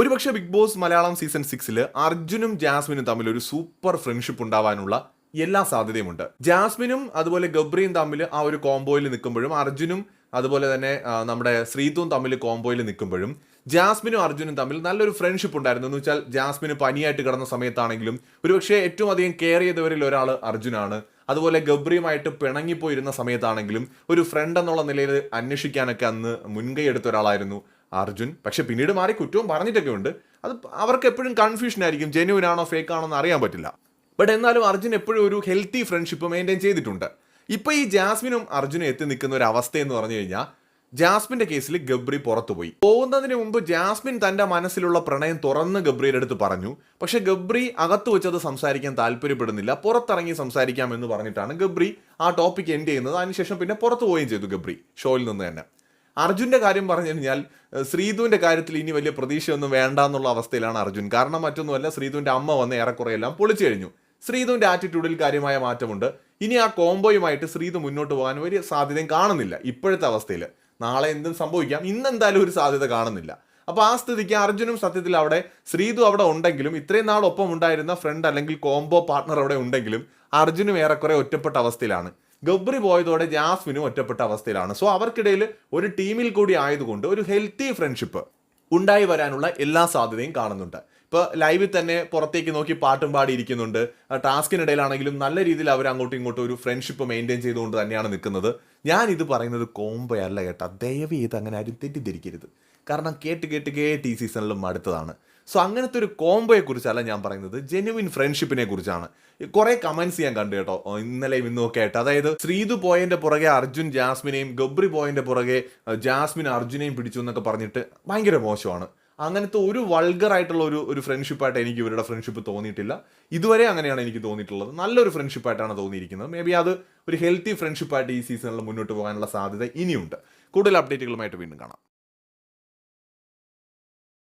ഒരുപക്ഷെ big boss Malayalam season സിക്സിൽ അർജുനും ജാസ്മിനും തമ്മിൽ ഒരു സൂപ്പർ ഫ്രണ്ട്ഷിപ്പ് ഉണ്ടാവാനുള്ള എല്ലാ സാധ്യതയുമുണ്ട്. ജാസ്മിനും അതുപോലെ ഗബ്രിയും തമ്മിൽ ആ ഒരു കോംബോയിൽ നിൽക്കുമ്പോഴും അർജുനും അതുപോലെ തന്നെ നമ്മുടെ ശ്രീതും തമ്മിൽ കോംബോയിൽ നിൽക്കുമ്പോഴും ജാസ്മിനും അർജുനും തമ്മിൽ നല്ലൊരു ഫ്രണ്ട്ഷിപ്പ് ഉണ്ടായിരുന്നു. എന്ന് വെച്ചാൽ ജാസ്മിന് പനിയായിട്ട് കിടന്ന സമയത്താണെങ്കിലും ഒരുപക്ഷെ ഏറ്റവും അധികം കെയർ ചെയ്തവരിൽ ഒരാൾ അർജുനാണ്. അതുപോലെ ഗബ്രിയുമായിട്ട് പിണങ്ങിപ്പോയിരുന്ന സമയത്താണെങ്കിലും ഒരു ഫ്രണ്ട് എന്നുള്ള നിലയിൽ അന്വേഷിക്കാനൊക്കെ അന്ന് മുൻകൈ എടുത്ത ഒരാളായിരുന്നു. അർജുൻ. പക്ഷെ പിന്നീട് മാറി കുറ്റവും പറഞ്ഞിട്ടൊക്കെ ഉണ്ട് അത് അവർക്ക് എപ്പോഴും കൺഫ്യൂഷൻ ആയിരിക്കും. ജെന്യൂൻ ആണോ ഫേക്ക് ആണോ എന്ന് അറിയാൻ പറ്റില്ല. ബട്ട് എന്നാലും അർജുൻ എപ്പോഴും ഒരു ഹെൽത്തി ഫ്രണ്ട്ഷിപ്പ് മെയിന്റെയിൻ ചെയ്തിട്ടുണ്ട്. ഇപ്പോൾ ഈ ജാസ്മിനും അർജുനും എത്തി നിൽക്കുന്ന ഒരു അവസ്ഥ എന്ന് പറഞ്ഞു കഴിഞ്ഞാൽ ജാസ്മിന്റെ കേസിൽ ഗബ്രി പുറത്തുപോയി. പോകുന്നതിന് മുമ്പ് ജാസ്മിൻ തന്റെ മനസ്സിലുള്ള പ്രണയം തുറന്ന് ഗബ്രിയുടെ അടുത്ത് പറഞ്ഞു. പക്ഷെ ഗബ്രി അകത്ത് വെച്ചത് സംസാരിക്കാൻ താല്പര്യപ്പെടുന്നില്ല. പുറത്തിറങ്ങി സംസാരിക്കാം എന്ന് പറഞ്ഞിട്ടാണ് ഗബ്രി ആ ടോപ്പിക് എൻഡ് ചെയ്യുന്നത്. അതിനുശേഷം പിന്നെ പുറത്തു പോവുകയും ചെയ്തു ഗബ്രി. ഷോയിൽ നിന്ന് തന്നെ. അർജുന്റെ കാര്യം പറഞ്ഞു കഴിഞ്ഞാൽ ശ്രീതുവിന്റെ കാര്യത്തിൽ ഇനി വലിയ പ്രതീക്ഷയൊന്നും വേണ്ട എന്നുള്ള അവസ്ഥയിലാണ് അർജുൻ. കാരണം മറ്റൊന്നുമല്ല ശ്രീധുവിന്റെ അമ്മ വന്ന് ഏറെക്കുറെ എല്ലാം പൊളിച്ചു കഴിഞ്ഞു. ശ്രീധുവിന്റെ ആറ്റിറ്റ്യൂഡിൽ കാര്യമായ മാറ്റമുണ്ട്. ഇനി ആ കോംബോയുമായിട്ട് ശ്രീധു മുന്നോട്ട് പോകാൻ വലിയ സാധ്യതയും കാണുന്നില്ല ഇപ്പോഴത്തെ അവസ്ഥയിൽ നാളെ എന്തും സംഭവിക്കാം. ഇന്ന് എന്തായാലും ഒരു സാധ്യത കാണുന്നില്ല. അപ്പോൾ ആ സ്ഥിതിക്ക് അർജുനും സത്യത്തിൽ അവിടെ ശ്രീതു അവിടെ ഉണ്ടെങ്കിലും ഇത്രയും നാൾ ഒപ്പം ഉണ്ടായിരുന്ന ഫ്രണ്ട് അല്ലെങ്കിൽ കോംബോ പാർട്ണർ അവിടെ ഉണ്ടെങ്കിലും അർജുനും ഏറെക്കുറെ ഒറ്റപ്പെട്ട അവസ്ഥയിലാണ്. ഗബ്രി പോയതോടെ ജാസ്മിനും ഒറ്റപ്പെട്ട അവസ്ഥയിലാണ്. സോ അവർക്കിടയിൽ ഒരു ടീമിൽ കൂടി ആയതുകൊണ്ട് ഒരു ഹെൽത്തി ഫ്രണ്ട്ഷിപ്പ് ഉണ്ടായി വരാനുള്ള എല്ലാ സാധ്യതയും കാണുന്നുണ്ട്. ഇപ്പോൾ ലൈവിൽ തന്നെ പുറത്തേക്ക് നോക്കി പാട്ടും പാടിയിരിക്കുന്നുണ്ട് ടാസ്കിനിടയിലാണെങ്കിലും നല്ല രീതിയിൽ അവർ അങ്ങോട്ടും ഇങ്ങോട്ടും ഒരു ഫ്രണ്ട്ഷിപ്പ് മെയിന്റെയിൻ ചെയ്തുകൊണ്ട് തന്നെയാണ് നിൽക്കുന്നത്. ഞാൻ ഇത് പറയുന്നത് കോമ്പയല്ല കേട്ടോ. ദയവ് ചെയ്ത് അങ്ങനെ ആരും തെറ്റിദ്ധരിക്കരുത്. കാരണം കേട്ട് കേട്ട് കേട്ട് ഈ സീസണിലും അടുത്തതാണ്. സോ അങ്ങനത്തെ ഒരു കോംബോയെ കുറിച്ചല്ല ഞാൻ പറയുന്നത്. ജെനുവിൻ ഫ്രണ്ട്ഷിപ്പിനെ കുറിച്ചാണ്. കുറെ കമന്റ്സ് ഞാൻ കണ്ടു കേട്ടോ. ഇന്നലെയും ഇന്നും ഒക്കെ ആയിട്ട്. അതായത് ശ്രീതു പോയതിന്റെ പുറകെ അർജുൻ ജാസ്മിനെയും ഗബ്രി പോയതിന്റെ പുറകെ ജാസ്മിൻ അർജുനെയും പിടിച്ചു എന്നൊക്കെ പറഞ്ഞിട്ട് ഭയങ്കര മോശമാണ്. അങ്ങനത്തെ ഒരു വൾഗർ ആയിട്ടുള്ള ഒരു ഒരു ഫ്രണ്ട്ഷിപ്പായിട്ട് എനിക്ക് ഇവരുടെ ഫ്രണ്ട്ഷിപ്പ് തോന്നിയിട്ടില്ല. ഇതുവരെ അങ്ങനെയാണ് എനിക്ക് തോന്നിയിട്ടുള്ളത്. നല്ലൊരു ഫ്രണ്ട്ഷിപ്പായിട്ടാണ് തോന്നിയിരിക്കുന്നത്. മേ ബി അത് ഒരു ഹെൽത്തി ഫ്രണ്ട്ഷിപ്പായിട്ട് ഈ സീസണിൽ മുന്നോട്ട് പോകാനുള്ള സാധ്യത ഇനിയുണ്ട്. കൂടുതൽ അപ്ഡേറ്റുകളുമായിട്ട് വീണ്ടും കാണാം.